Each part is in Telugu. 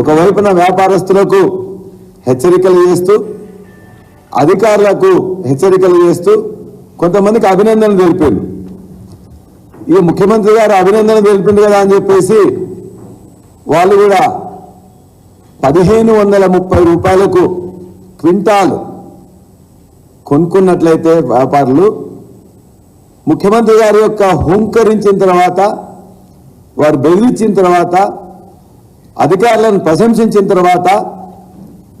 ఒకవైపున వ్యాపారస్తులకు హెచ్చరికలు చేస్తూ అధికారులకు హెచ్చరికలు చేస్తూ కొంతమందికి అభినందనలు తెలిపారు. ఈ ముఖ్యమంత్రి గారు అభినందన తెలిపింది కదా అని చెప్పేసి వాళ్ళు కూడా పదిహేను వందల ముప్పై రూపాయలకు క్వింటాల్ కొనుక్కున్నట్లయితే వ్యాపారులు ముఖ్యమంత్రి గారి యొక్క హుంకరించిన తర్వాత వారు బెదిరించిన తర్వాత అధికారులను ప్రశంసించిన తర్వాత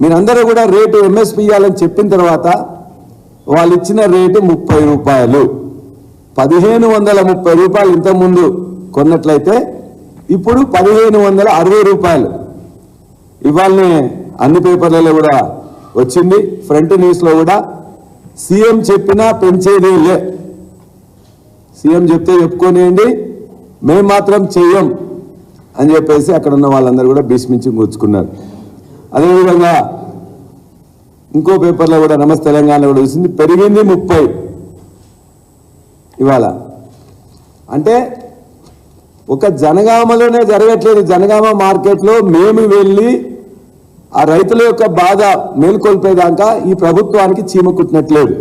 మీరందరూ కూడా రేటు ఎంఎస్పి ఇవ్వాలని చెప్పిన తర్వాత వాళ్ళు ఇచ్చిన రేటు ముప్పై రూపాయలు. పదిహేను వందల ముప్పై రూపాయలు ఇంతకుముందు కొన్నట్లయితే ఇప్పుడు పదిహేను వందల అరవై రూపాయలు. ఇవాళనే అన్ని పేపర్లలో కూడా వచ్చింది. ఫ్రంట్ న్యూస్లో కూడా సీఎం చెప్పినా పెంచేదే లే. సీఎం చెప్తే చెప్పుకోనియండి. మేము మాత్రం చెయ్యం అని చెప్పేసి అక్కడ ఉన్న వాళ్ళందరూ కూడా భీష్మించి కూర్చుకున్నారు. అదేవిధంగా ఇంకో పేపర్లో కూడా నమస్తే తెలంగాణ కూడా వచ్చింది పెరిగింది ముప్పై ఇవాళ. అంటే ఒక జనగామలోనే జరగట్లేదు. జనగామ మార్కెట్లో మేము వెళ్ళి ఆ రైతుల యొక్క బాధ మేల్కొల్పేదాకా ఈ ప్రభుత్వానికి చీమ కుట్టినట్లేదు.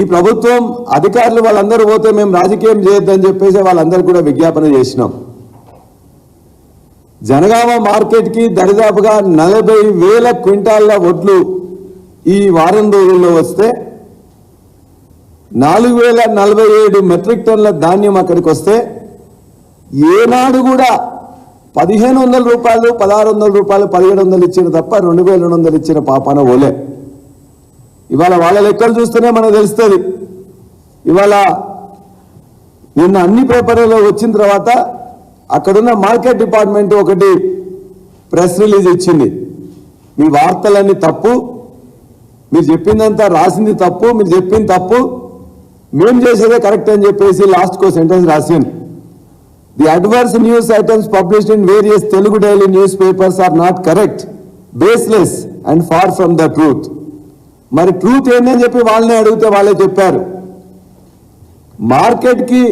ఈ ప్రభుత్వం అధికారులు వాళ్ళందరూ పోతే మేము రాజకీయం చేయొద్దని చెప్పేసి వాళ్ళందరూ కూడా విజ్ఞాపన చేసినాం. జనగామ మార్కెట్కి దరిదాపుగా నలభై వేల క్వింటాళ్ళ వడ్లు ఈ వారం రోజుల్లో వస్తే నాలుగు వేల నలభై ఏడు మెట్రిక్ టన్నుల ధాన్యం అక్కడికి వస్తే ఏనాడు కూడా పదిహేను వందల రూపాయలు పదహారు వందల రూపాయలు పదిహేడు వందలు ఇచ్చిన తప్ప రెండు వేల రెండు వందలు ఇచ్చిన పాపాన ఓలే. ఇవాళ వాళ్ళ లెక్కలు చూస్తేనే మనకు తెలుస్తుంది. ఇవాళ నిన్న అన్ని పేపర్లలో వచ్చిన తర్వాత అక్కడున్న మార్కెట్ డిపార్ట్మెంట్ ఒకటి ప్రెస్ రిలీజ్ ఇచ్చింది. మీ వార్తలన్నీ తప్పు మీరు చెప్పిందంతా రాసింది తప్పు మీరు చెప్పింది తప్పు మేము చేసేదే కరెక్ట్ అని చెప్పేసి లాస్ట్కో సెంటెన్స్ రాసింది. The adverse news items published in various Telugu daily news papers are not correct baseless and far from the truth. మరి ట్రూత్ ఏంటని చెప్పి వాళ్ళనే అడిగితే వాళ్ళే చెప్పారు. మార్కెట్కి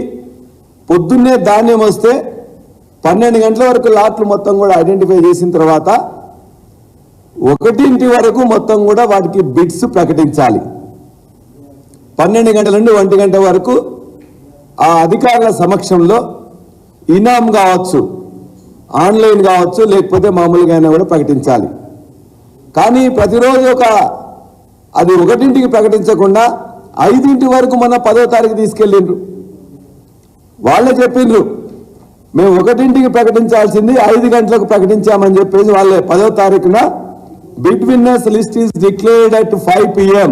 పొద్దున్నే ధాన్యం వస్తే పన్నెండు గంటల వరకు లాట్లు మొత్తం కూడా ఐడెంటిఫై చేసిన తర్వాత ఒకటింటి వరకు మొత్తం కూడా వాటికి బిడ్స్ ప్రకటించాలి. పన్నెండు గంటల నుండి ఒంటి గంట వరకు ఆ అధికారుల సమక్షంలో ఇనాం కావచ్చు ఆన్లైన్ కావచ్చు లేకపోతే మామూలుగా అయినా కూడా ప్రకటించాలి. కానీ ప్రతిరోజు ఒక అది ఒకటింటికి ప్రకటించకుండా ఐదింటి వరకు మన పదో తారీఖు తీసుకెళ్ళిండ్రు. వాళ్ళే చెప్పిండ్రు మేము ఒకటింటికి ప్రకటించాల్సింది ఐదు గంటలకు ప్రకటించామని చెప్పేసి వాళ్ళే పదో తారీఖున bid winners list is declared at five PM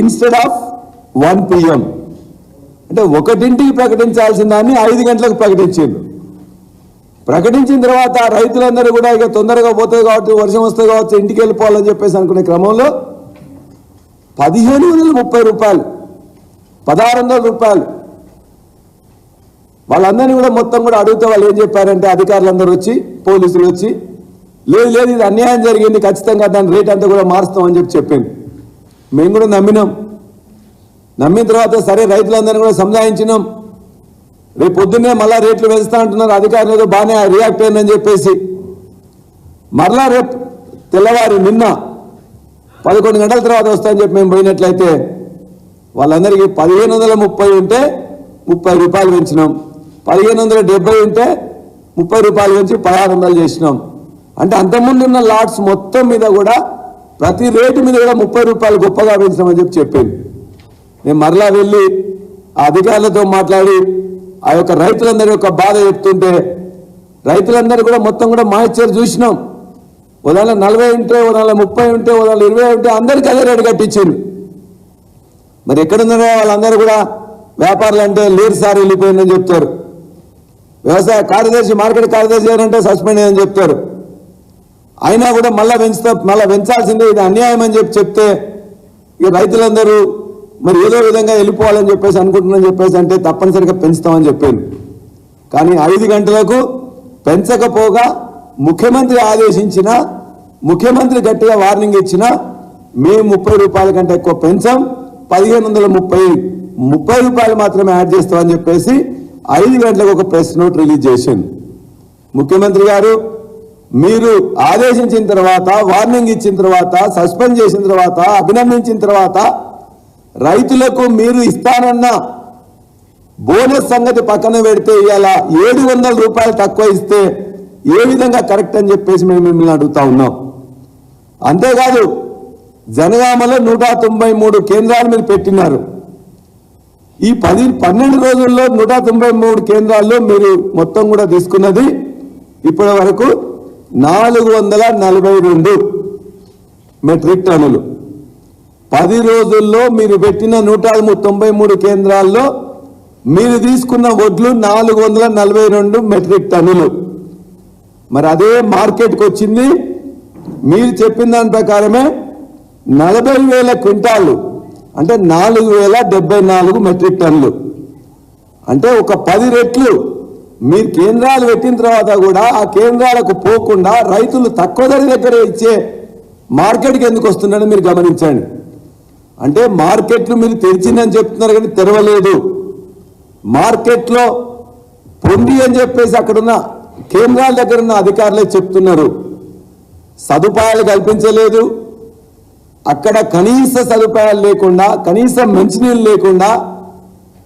instead of one PM. అంటే ఒకటింటికి ప్రకటించాల్సిన దాన్ని ఐదు గంటలకు ప్రకటించింది. ప్రకటించిన తర్వాత రైతులందరూ కూడా ఇక తొందరగా పోతుంది కాబట్టి వర్షం వస్తుంది కావచ్చు ఇంటికి వెళ్ళిపోవాలని చెప్పేసి అనుకునే క్రమంలో పదిహేను వందల ముప్పై రూపాయలు పదహారు వందల రూపాయలు వాళ్ళందరినీ కూడా మొత్తం కూడా అడిగితే వాళ్ళు ఏం చెప్పారంటే అధికారులందరూ వచ్చి పోలీసులు వచ్చి లేదు లేదు ఇది అన్యాయం జరిగింది ఖచ్చితంగా దాని రేట్ అంతా కూడా మారుస్తామని చెప్పి చెప్పింది మేము కూడా నమ్మినాం. నమ్మిన తర్వాత సరే రైతులందరినీ కూడా సంజాయించినాం రేపు పొద్దున్నే మళ్ళా రేట్లు పెంచుతా అంటున్నారు అధికారులు ఏదో బాగానే రియాక్ట్ అయిందని చెప్పేసి. మరలా రేపు తెల్లవారు నిన్న పదకొండు గంటల తర్వాత వస్తాయని చెప్పి మేము పోయినట్లయితే వాళ్ళందరికీ పదిహేను వందల ముప్పై ఉంటే ముప్పై రూపాయలు పెంచినాం. పదిహేను వందల డెబ్బై ఉంటే ముప్పై రూపాయలు నుంచి పదహారు వందలు చేసినాం. అంటే అంతకుముందు ఉన్న లాట్స్ మొత్తం మీద కూడా ప్రతి రేటు మీద కూడా ముప్పై రూపాయలు గొప్పగా పెంచినామని చెప్పి చెప్పింది నేను మరలా వెళ్ళి ఆ అధికారులతో మాట్లాడి ఆ యొక్క రైతులందరి యొక్క బాధ చెప్తుంటే రైతులందరూ కూడా మొత్తం కూడా మాయిచ్చారు చూసినాం. ఉదాహరణ నలభై ఉంటే ఉదాహరణ ముప్పై ఉంటే ఉదాహరణ ఇరవై ఉంటే అందరికీ అదే రేటు కట్టించింది మరి ఎక్కడున్నారో వాళ్ళందరూ కూడా వ్యాపారులు అంటే లేరు సార్ వెళ్ళిపోయిందని చెప్తారు. వ్యవసాయ కార్యదర్శి మార్కెట్ కార్యదర్శి ఏంటంటే సస్పెండ్ అని చెప్తారు. అయినా కూడా మళ్ళా పెంచుతా మళ్ళా పెంచాల్సిందే ఇది అన్యాయం అని చెప్పి చెప్తే ఇక రైతులందరూ మరి ఏదో విధంగా వెళ్ళిపోవాలని చెప్పేసి అనుకుంటున్నారని చెప్పేసి అంటే తప్పనిసరిగా పెంచుతామని చెప్పాను కానీ ఐదు గంటలకు పెంచకపోగా ముఖ్యమంత్రి ఆదేశించిన ముఖ్యమంత్రి గట్టిగా వార్నింగ్ ఇచ్చిన మేము ముప్పై రూపాయల కంటే ఎక్కువ పెంచాం పదిహేను వందల ముప్పై ముప్పై రూపాయలు మాత్రమే యాడ్ చేస్తామని చెప్పేసి ఐదు గంటలకు ఒక ప్రెస్ నోట్ రిలీజ్ చేసింది. ముఖ్యమంత్రి గారు మీరు ఆదేశించిన తర్వాత వార్నింగ్ ఇచ్చిన తర్వాత సస్పెండ్ చేసిన తర్వాత అభినందించిన తర్వాత రైతులకు మీరు ఇస్తానన్న బోనస్ సంగతి పక్కన పెడితే ఇవాళ ఏడు వందల రూపాయలు తక్కువ ఇస్తే ఏ విధంగా కరెక్ట్ అని చెప్పేసి మేము మిమ్మల్ని అడుగుతా ఉన్నాం. అంతేకాదు జనగామలో నూట తొంభై మూడు కేంద్రాలు మీరు పెట్టినారు. ఈ పది పన్నెండు రోజుల్లో నూట తొంభై మూడు కేంద్రాల్లో మీరు మొత్తం కూడా తీసుకున్నది ఇప్పటి వరకు నాలుగు వందల నలభై రెండు మెట్రిక్ టన్నులు. పది రోజుల్లో మీరు పెట్టిన నూట తొంభై మూడు కేంద్రాల్లో మీరు తీసుకున్న వడ్లు నాలుగు వందల నలభై రెండు మెట్రిక్ టన్నులు. మరి అదే మార్కెట్కి వచ్చింది. మీరు చెప్పిన దాని ప్రకారమే నలభై వేల క్వింటాళ్ళు అంటే నాలుగు వేల డెబ్బై నాలుగు మెట్రిక్ టన్నులు. అంటే ఒక పది రెట్లు. మీరు కేంద్రాలు పెట్టిన తర్వాత కూడా ఆ కేంద్రాలకు పోకుండా రైతులు తక్కువ ధర దగ్గర ఇచ్చే మార్కెట్కి ఎందుకు వస్తుందని మీరు గమనించండి. అంటే మార్కెట్లు మీరు తెరిచిందని చెప్తున్నారు కానీ తెరవలేదు. మార్కెట్లో పొండి అని చెప్పేసి అక్కడున్న కేంద్రాల దగ్గర ఉన్న అధికారులే చెప్తున్నారు. సదుపాయాలు కల్పించలేదు. అక్కడ కనీస సదుపాయాలు లేకుండా కనీసం మంచినీళ్ళు లేకుండా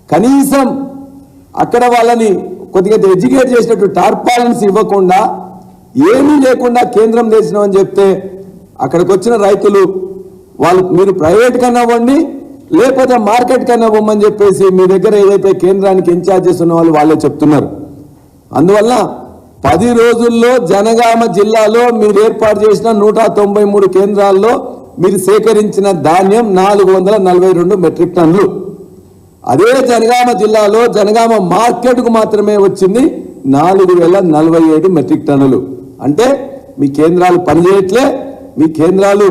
కనీసం అక్కడ వాళ్ళని కొద్దిగా ఎడ్యుకేట్ చేసినట్టు టార్పాలన్స్ ఇవ్వకుండా ఏమీ లేకుండా కేంద్రం చేసినామని చెప్తే అక్కడికి వచ్చిన రైతులు వాళ్ళు మీరు ప్రైవేట్ కన్నా ఇవ్వండి లేకపోతే మార్కెట్ కన్నా ఇవ్వమని చెప్పేసి మీ దగ్గర ఏదైతే కేంద్రానికి ఇన్ఛార్జ్ ఉన్న వాళ్ళు వాళ్ళే చెప్తున్నారు. అందువల్ల పది రోజుల్లో జనగామ జిల్లాలో మీరు ఏర్పాటు చేసిన నూట తొంభై మూడు కేంద్రాల్లో మీరు సేకరించిన ధాన్యం నాలుగు వందల నలభై రెండు మెట్రిక్ టన్నులు. అదే జనగామ జిల్లాలో జనగామ మార్కెట్కు మాత్రమే వచ్చింది నాలుగు వేల నలభై ఏడు మెట్రిక్ టన్నులు. అంటే మీ కేంద్రాలు పనిచేయట్లే మీ కేంద్రాలు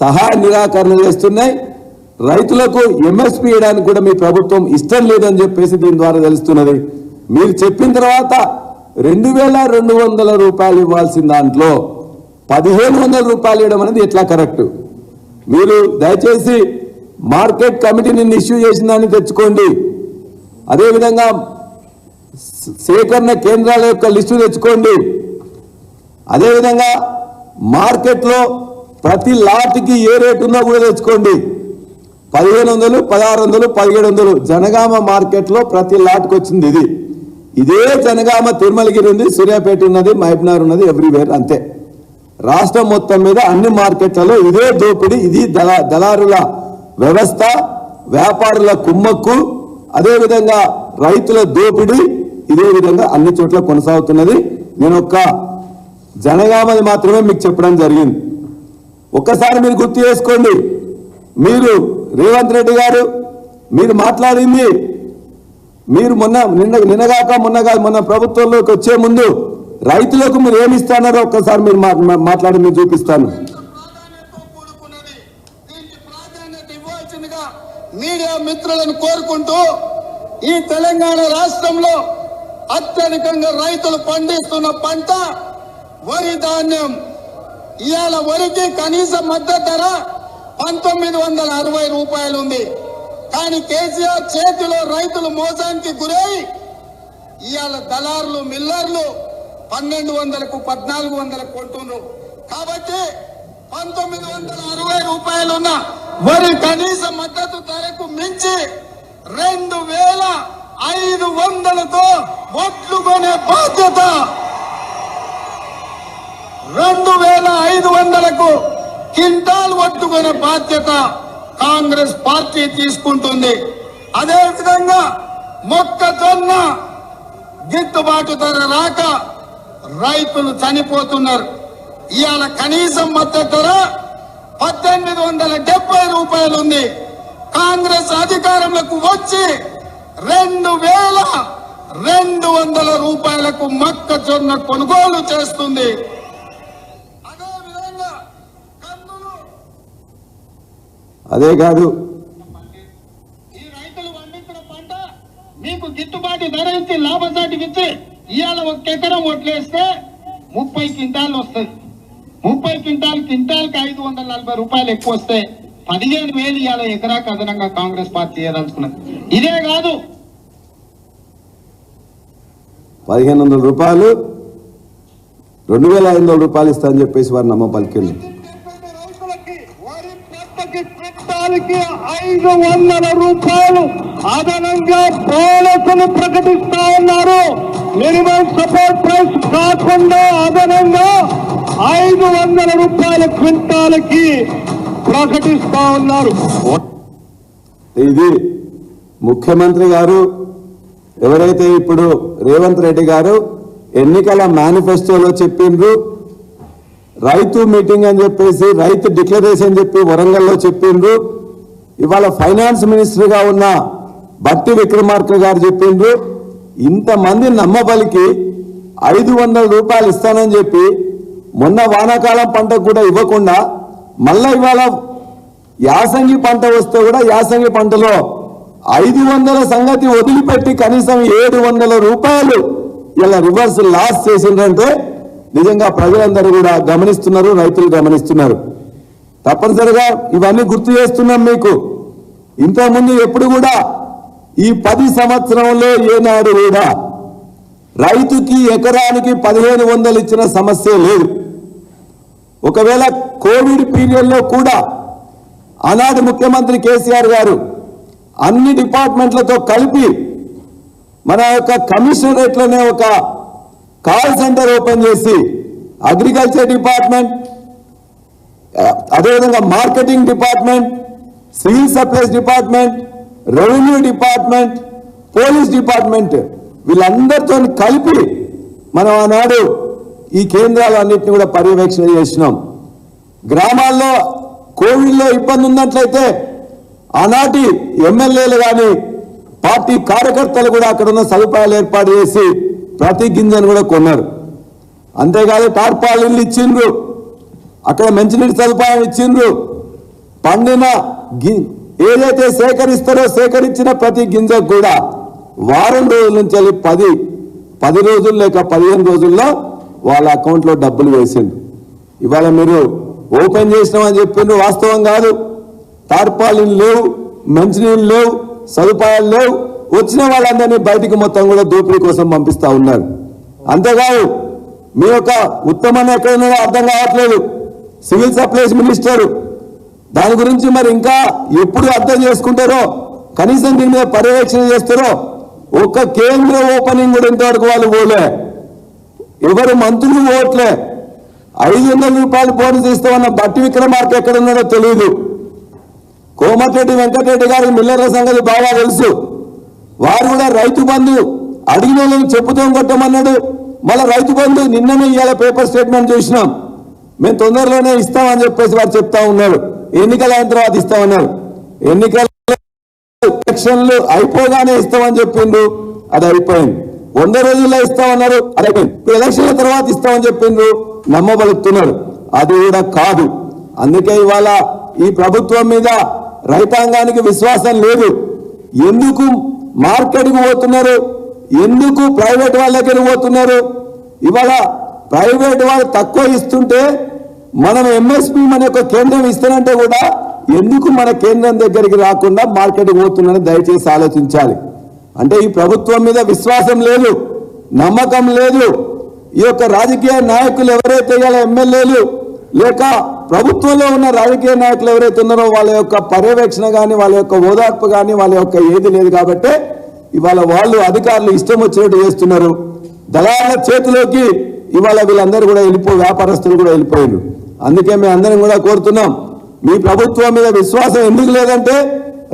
సహాయ నిరాకరణ చేస్తున్నాయి. రైతులకు ఎంఎస్పీ ఇవ్వడానికి కూడా మీ ప్రభుత్వం ఇష్టం లేదని చెప్పేసి దీని ద్వారా తెలుస్తున్నది. మీరు చెప్పిన తర్వాత రెండు వేల రెండు వందల రూపాయలు ఇవ్వాల్సిన దాంట్లో పదిహేను వందల రూపాయలు ఇవ్వడం అనేది ఎట్లా కరెక్ట్? మీరు దయచేసి మార్కెట్ కమిటీని ఇష్యూ చేసిన దాన్ని తెచ్చుకోండి. అదేవిధంగా సేకరణ కేంద్రాల యొక్క లిస్టు తెచ్చుకోండి. అదేవిధంగా మార్కెట్లో ప్రతి లాట్కి ఏ రేటు ఉందో కూడా తెచ్చుకోండి. పదిహేను వందలు పదహారు వందలు పదిహేడు వందలు జనగామ మార్కెట్లో ప్రతి లాట్కి వచ్చింది ఇది. ఇదే జనగామ తిరుమలగిరి ఉంది సూర్యాపేట ఉన్నది మహబ్నార్ ఉన్నది ఎవ్రీవేర్ అంతే. రాష్ట్రం మొత్తం మీద అన్ని మార్కెట్లలో ఇదే దోపిడీ ఇది దళారుల వ్యవస్థ వ్యాపారుల కుమ్మక్కు అదేవిధంగా రైతుల దోపిడీ ఇదే విధంగా అన్ని చోట్ల కొనసాగుతున్నది. నేను ఒక్క జనగామది మాత్రమే మీకు చెప్పడం జరిగింది. ఒక్కసారి మీరు గుర్తు చేసుకోండి. మీరు రేవంత్ రెడ్డి గారు మీరు మాట్లాడింది మీరు మొన్న నిన్న నిన్నగాక మొన్న మొన్న ప్రభుత్వంలోకి వచ్చే ముందు రైతులకు మీరు ఏమి ఇస్తారో ఒక్కసారి మీరు మా- మాట్లాడి మీరు చూపిస్తాను. కూడుకున్నది ప్రాధాన్యత మీడియా మిత్రులను కోరుకుంటూ ఈ తెలంగాణ రాష్ట్రంలో అత్యధికంగా రైతులు పండిస్తున్న పంట వరి ధాన్యం. ఇవాళ వరికి కనీస మద్దతు ధర పంతొమ్మిది వందల అరవై రూపాయలు ఉంది. కానీ కేసీఆర్ చేతిలో రైతులు మోసానికి గురై ఇవాళ దళారులు మిల్లర్లు పన్నెండు వందలకు పద్నాలుగు వందలకు కొంటున్నారు. కాబట్టి పంతొమ్మిది వందల అరవై రూపాయలున్న వరి కనీస మద్దతు ధరకు మించి రెండు వేల ఐదు వందలతో ఒట్లు కొనే బాధ్యత రెండు వేల ఐదు వందలకు కింటాల్ ఒట్టుకునే బాధ్యత కాంగ్రెస్ పార్టీ తీసుకుంటుంది. అదే విధంగా మొక్కజొన్న గిట్టుబాటు ధర రాక రైతులు చనిపోతున్నారు. ఇవాళ కనీసం మద్దతు ధర పద్దెనిమిది వందల డెబ్బై రూపాయలు ఉంది. కాంగ్రెస్ అధికారంలోకి వచ్చి రెండు వేల రెండు వందల రూపాయలకు మొక్కజొన్న కొనుగోలు చేస్తుంది. అదే కాదు. ఈ రైతులు పండించిన పంట మీకు గిట్టుబాటు ధర ఇచ్చి లాభసాటికి ఇచ్చి ఇవాళ ఒక ఎకరం వడ్లేస్తే ముప్పై క్వింటాలు వస్తుంది ముప్పై క్వింటాల్ క్వింటాల్కి ఐదు వందల నలభై రూపాయలు ఎక్కువ వస్తే పదిహేను వేలు ఇవాళ ఎకరాకు అదనంగా కాంగ్రెస్ పార్టీ చేయదలుచుకున్నది ఇదే కాదు. పదిహేను వందల రూపాయలు రెండు వేల ఐదు వందల రూపాయలు ఇస్తా అని చెప్పేసి వారు నమ్మ పలికింది ఐదు వందల రూపాయలు అదనంగా బోనసులు ప్రకటిస్తా ఉన్నారు. మినిమం సపోర్ట్ ప్రైస్ కాకుండా అదనంగా ఐదు వందల రూపాయల క్వింటాలకి ప్రకటిస్తా ఉన్నారు. ఇది ముఖ్యమంత్రి గారు ఎవరైతే ఇప్పుడు రేవంత్ రెడ్డి గారు ఎన్నికల మేనిఫెస్టోలో చెప్పిండ్రు రైతు మీటింగ్ అని చెప్పేసి రైతు డిక్లరేషన్ చెప్పి వరంగల్లో చెప్పిండ్రు ఇవాళ ఫైనాన్స్ మినిస్టర్గా ఉన్న భట్టి విక్రమార్క గారు చెప్పిండ్రు ఇంతమంది నమ్మబలికి ఐదు వందల రూపాయలు ఇస్తానని చెప్పి మొన్న వానాకాలం పంటకు కూడా ఇవ్వకుండా మళ్ళా ఇవాళ యాసంగి పంట వస్తే కూడా యాసంగి పంటలో ఐదు వందల సంగతి వదిలిపెట్టి కనీసం ఏడు వందల రూపాయలు ఇలా రివర్స్ లాస్ చేసిందంటే నిజంగా ప్రజలందరూ కూడా గమనిస్తున్నారు రైతులు గమనిస్తున్నారు. తప్పనిసరిగా ఇవన్నీ గుర్తు చేస్తున్నాం మీకు. ఇంతకుముందు ఎప్పుడు కూడా ఈ పది సంవత్సరంలో ఏనాడు కూడా రైతుకి ఎకరానికి పదిహేను వందలు ఇచ్చిన సమస్య లేదు. ఒకవేళ కోవిడ్ పీరియడ్లో కూడా ఆనాడు ముఖ్యమంత్రి కేసీఆర్ గారు అన్ని డిపార్ట్మెంట్లతో కలిపి మన యొక్క కమిషనరేట్లోనే ఒక కాల్ సెంటర్ ఓపెన్ చేసి అగ్రికల్చర్ డిపార్ట్మెంట్ అదేవిధంగా marketing department civil supplies department revenue department police department వీళ్ళందరితో కలిపి మనం ఆనాడు ఈ కేంద్రాలన్నింటినీ కూడా పర్యవేక్షణ చేసినాం గ్రామాల్లో కోవిడ్లో ఇబ్బంది ఉన్నట్లయితే ఆనాటి ఎమ్మెల్యేలు కానీ పార్టీ కార్యకర్తలు కూడా అక్కడ ఉన్న సదుపాయాలు ఏర్పాటు చేసి ప్రతి గింజను కూడా కొన్నారు. అంతేకాదు టార్పాలిన్లు ఇచ్చిండ్రు. అక్కడ మంచినీటి సదుపాయం ఇచ్చిండ్రు. పండిన గి ఏదైతే సేకరిస్తారో సేకరించిన ప్రతి గింజకు కూడా వారం రోజుల నుంచి వెళ్ళి పది పది రోజులు లేక పదిహేను రోజుల్లో వాళ్ళ అకౌంట్లో డబ్బులు వేసింది ఇవాళ మీరు ఓపెన్ చేసినామని చెప్పిండ్రు వాస్తవం కాదు. టార్పాలిన్ లేవు మంచినీళ్ళు లేవు సదుపాయాలు లేవు. వచ్చిన వాళ్ళందరినీ బయటికి మొత్తం కూడా దోపిడీ కోసం పంపిస్తా ఉన్నారు. అంతేకాదు మీ యొక్క ఉత్తమాన్ని ఎక్కడ ఉన్నదో అర్థం కావట్లేదు. సివిల్ సప్లైస్ మినిస్టర్ దాని గురించి మరి ఇంకా ఎప్పుడు అర్థం చేసుకుంటారో కనీసం దీని మీద పర్యవేక్షణ చేస్తారో ఒక్క కేంద్ర ఓపెనింగ్ కూడా ఇంతవరకు వాళ్ళు పోలే. ఎవరు మంత్రులు ఓట్లే ఐదు వందల రూపాయలు బోనస్ ఇస్తామన్న బట్టి విక్రమార్క ఎక్కడ ఉన్నాడో తెలియదు కోమటిరెడ్డి వెంకటరెడ్డి గారి మిల్లర్ల సంగతి బాగా తెలుసు. వారు కూడా రైతు బంధు అడిగిన వాళ్ళని చెప్పుతో కొట్టమన్నాడు. మళ్ళీ రైతు బంధు నిన్ననే ఇవాళ పేపర్ స్టేట్మెంట్ చూసినాం. మేము తొందరలోనే ఇస్తామని చెప్పేసి వారు చెప్తా ఉన్నారు ఎన్నికల తర్వాత ఇస్తామన్నారు. ఎన్నికల ఎలక్షన్లు అయిపోగానే ఇస్తామని చెప్పిండు అది అయిపోయింది. వంద రోజుల్లో ఇస్తామన్నారు అది అయిపోయింది. ఎలక్షన్ల తర్వాత ఇస్తామని చెప్పిండ్రు. నమ్మబలుతున్నారు అది కూడా కాదు. అందుకే ఇవాళ ఈ ప్రభుత్వం మీద రైతాంగానికి విశ్వాసం లేదు. ఎందుకు మార్కెట్కి పోతున్నారు? ఎందుకు ప్రైవేట్ వాళ్ళ దగ్గర పోతున్నారు? ఇవాళ ప్రైవేట్ వాళ్ళు తక్కువ ఇస్తుంటే మనం ఎంఎస్పి మన యొక్క కేంద్రం ఇస్తానంటే కూడా ఎందుకు మన కేంద్రం దగ్గరికి రాకుండా మార్కెట్కి పోతుందని దయచేసి ఆలోచించాలి. అంటే ఈ ప్రభుత్వం మీద విశ్వాసం లేదు నమ్మకం లేదు. ఈ యొక్క రాజకీయ నాయకులు ఎవరైతే ఇవాళ ఎమ్మెల్యేలు లేక ప్రభుత్వంలో ఉన్న రాజకీయ నాయకులు ఎవరైతే ఉన్నారో వాళ్ళ యొక్క పర్యవేక్షణ కానీ వాళ్ళ యొక్క ఓదార్పు కానీ వాళ్ళ యొక్క ఏది లేదు కాబట్టి ఇవాళ వాళ్ళు అధికారులు ఇష్టం వచ్చినట్టు చేస్తున్నారు. దళాల చేతిలోకి ఇవాళ వీళ్ళందరూ కూడా వెళ్ళిపో వ్యాపారస్తులు కూడా వెళ్ళిపోయారు అందుకే మేము అందరం కూడా కోరుతున్నాం మీ ప్రభుత్వం మీద విశ్వాసం ఎందుకు లేదంటే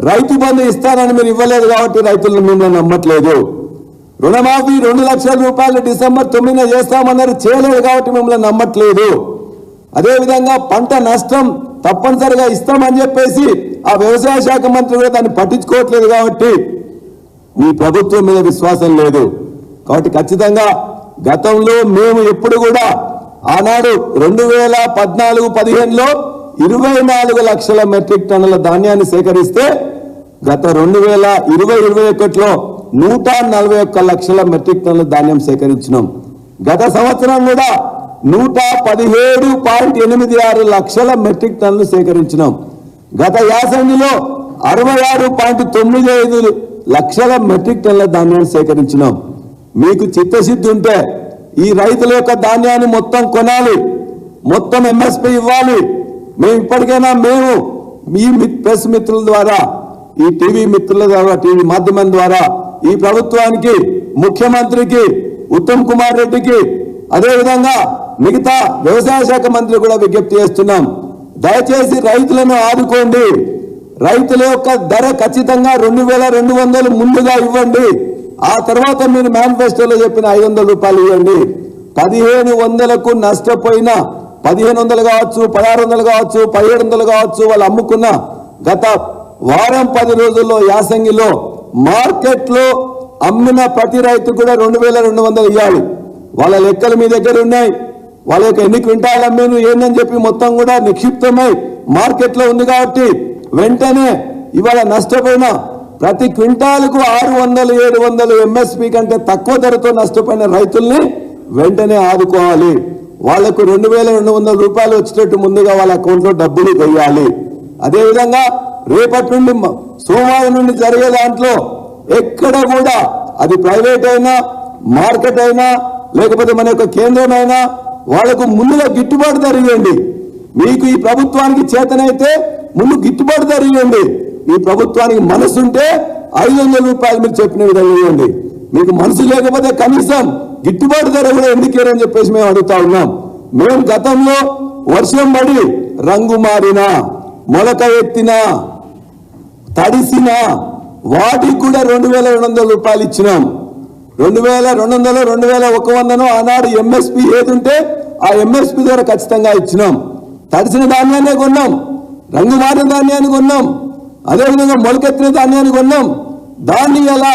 రైతు బంధు ఇస్తానని మీరు ఇవ్వలేదు కాబట్టి రైతులను మిమ్మల్ని నమ్మట్లేదు. రుణమాఫీ రెండు లక్షల రూపాయలు డిసెంబర్ తొమ్మిదిన చేస్తామన్నారు చేయలేదు కాబట్టి మిమ్మల్ని నమ్మట్లేదు. అదేవిధంగా పంట నష్టం తప్పనిసరిగా ఇస్తామని చెప్పేసి ఆ వ్యవసాయ శాఖ మంత్రి కూడా దాన్ని పట్టించుకోవట్లేదు కాబట్టి మీ ప్రభుత్వం మీద విశ్వాసం లేదు. కాబట్టి ఖచ్చితంగా గతంలో మేము ఎప్పుడు కూడా ఆనాడు రెండు వేల పద్నాలుగు పదిహేనులో ఇరవై నాలుగు లక్షల మెట్రిక్ టన్నుల ధాన్యాన్ని సేకరిస్తే గత రెండు వేల ఇరవై ఇరవై ఒకటిలో నూట నలభై ఒక్క లక్షల మెట్రిక్ టన్నుల ధాన్యం సేకరించినాం. గత సంవత్సరం కూడా నూట పదిహేడు పాయింట్ ఎనిమిది ఆరు లక్షల మెట్రిక్ టన్నులు సేకరించినాం. గత యాసంగిలో అరవై ఆరు పాయింట్ తొమ్మిది ఐదు లక్షల మెట్రిక్ టన్నుల ధాన్యాన్ని సేకరించినాం. మీకు చిత్తశుద్ధి ఉంటే ఈ రైతుల యొక్క ధాన్యాన్ని మొత్తం కొనాలి. మొత్తం ఎంఎస్పి ఇవ్వాలి. మేము ఇప్పటికైనా మేము మీ ప్రెస్ మిత్రుల ద్వారా ఈ టీవీ మిత్రుల ద్వారా టీవీ మాధ్యమం ద్వారా ఈ ప్రభుత్వానికి ముఖ్యమంత్రికి ఉత్తమ్ కుమార్ రెడ్డికి అదేవిధంగా మిగతా వ్యవసాయ శాఖ మంత్రి కూడా విజ్ఞప్తి చేస్తున్నాం. దయచేసి రైతులను ఆదుకోండి. రైతుల యొక్క ధర ఖచ్చితంగా రెండు వేల రెండు వందలు ముందుగా ఇవ్వండి. ఆ తర్వాత మీరు మేనిఫెస్టోలో చెప్పిన ఐదు వందల రూపాయలు ఇవ్వండి. పదిహేను వందలకు నష్టపోయిన పదిహేను వందలు కావచ్చు పదహారు వందలు కావచ్చు పదిహేడు వందలు కావచ్చు వాళ్ళు అమ్ముకున్న గత వారం పది రోజుల్లో యాసంగిలో మార్కెట్లో అమ్మిన ప్రతి రైతు కూడా రెండు వేల రెండు వందలు ఇవ్వాలి వాళ్ళ లెక్కలు మీ దగ్గర ఉన్నాయి. వాళ్ళ యొక్క ఎన్ని క్వింటాలు అమ్మేను ఏందని చెప్పి మొత్తం కూడా నిక్షిప్తమై మార్కెట్లో ఉంది కాబట్టి వెంటనే ఇవాళ నష్టపోయిన ప్రతి క్వింటాలకు ఆరు వందలు ఏడు వందలు ఎంఎస్పి కంటే తక్కువ ధరతో నష్టపోయిన రైతుల్ని వెంటనే ఆదుకోవాలి. వాళ్ళకు రెండు వేల రెండు వందల రూపాయలు వచ్చేటట్టు ముందుగా వాళ్ళ అకౌంట్లో డబ్బులు వేయాలి. అదేవిధంగా రేపటి నుండి సోమవారం నుండి జరిగే దాంట్లో ఎక్కడ కూడా అది ప్రైవేట్ అయినా మార్కెట్ అయినా లేకపోతే మన యొక్క కేంద్రమైనా వాళ్ళకు ముందుగా గిట్టుబాటు ధర ఇవ్వండి. మీకు ఈ ప్రభుత్వానికి చేతనైతే ముందు గిట్టుబాటు ధర ఇవ్వండి. ఈ ప్రభుత్వానికి మనసుంటే ఐదు వందల రూపాయలు మీరు చెప్పిన విధంగా ఇవ్వండి. మీకు మనసు లేకపోతే కనీసం గిట్టుబాటు ధర కూడా ఎందుకు అని చెప్పేసి మేము అడుగుతా ఉన్నాం. మేము గతంలో వర్షం పడి రంగు మారినా మొలక ఎత్తినా తడిసినా వాటికి కూడా రెండు వేల రెండు వందల రూపాయలు ఇచ్చినాం. రెండు వేల రెండు వందలు రెండు వేల ఒక వందను ఆనాడు ఎంఎస్పి ఏది ఉంటే ఆ ఎంఎస్పి ద్వారా ఖచ్చితంగా ఇచ్చినాం. తడిసిన ధాన్యాన్ని కొన్నాం. రంగు మారిన ధాన్యాన్ని కొన్నాం. అదేవిధంగా మొలకెత్తిన ధాన్యాన్ని కొన్నాం. దాన్ని ఎలా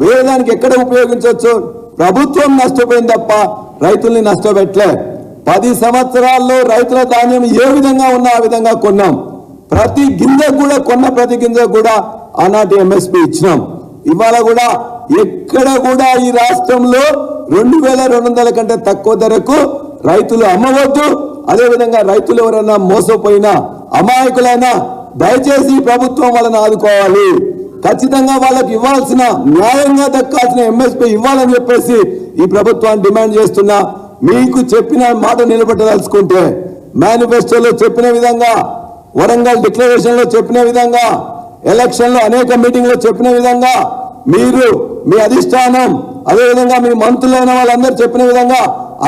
వేయడానికి ఎక్కడ ఉపయోగించవచ్చు? ప్రభుత్వం నష్టపోయింది తప్ప రైతుల్ని నష్టపెట్టలే. పది సంవత్సరాల్లో రైతుల ధాన్యం ఏ విధంగా ఉన్నా ఆ విధంగా కొన్నాం. ప్రతి గింజ కూడా కొన్న ప్రతి గింజ కూడా ఆనాటి ఎంఎస్పి ఇచ్చినాం. ఇవాళ కూడా ఎక్కడ కూడా ఈ రాష్ట్రంలో రెండు వేల రెండు వందల కంటే తక్కువ ధరకు రైతులు అమ్మవద్దు. అదేవిధంగా రైతులు ఎవరైనా మోసపోయినా అమాయకులైనా దయచేసి ప్రభుత్వం వాళ్ళని ఆదుకోవాలి. ఖచ్చితంగా వాళ్ళకి ఇవ్వాల్సిన న్యాయంగా దక్కాల్సిన ఎంఎస్పీ ఇవ్వాలని చెప్పేసి ఈ ప్రభుత్వాన్ని డిమాండ్ చేస్తున్నా మీకు చెప్పిన మాట నిలబెట్టదలుచుకుంటే మేనిఫెస్టోలో చెప్పిన విధంగా వరంగల్ డిక్లరేషన్లో చెప్పిన విధంగా ఎలక్షన్లో అనేక మీటింగ్లో చెప్పిన విధంగా మీరు మీ అధిష్టానం అదేవిధంగా మీ మంత్రులైన వాళ్ళందరూ చెప్పిన విధంగా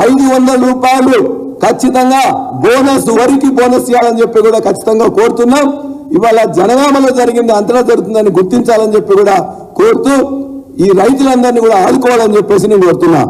ఐదు వందల రూపాయలు ఖచ్చితంగా బోనస్ వరికి బోనస్ ఇవ్వాలని చెప్పి కూడా ఖచ్చితంగా కోరుతున్నాం. ఇవాళ జనగామలో జరిగింది అంతటా జరుగుతుందని గుర్తించాలని చెప్పి కూడా కోరుతూ ఈ రైతులందరినీ కూడా ఆదుకోవాలని చెప్పేసి నేను కోరుతున్నా.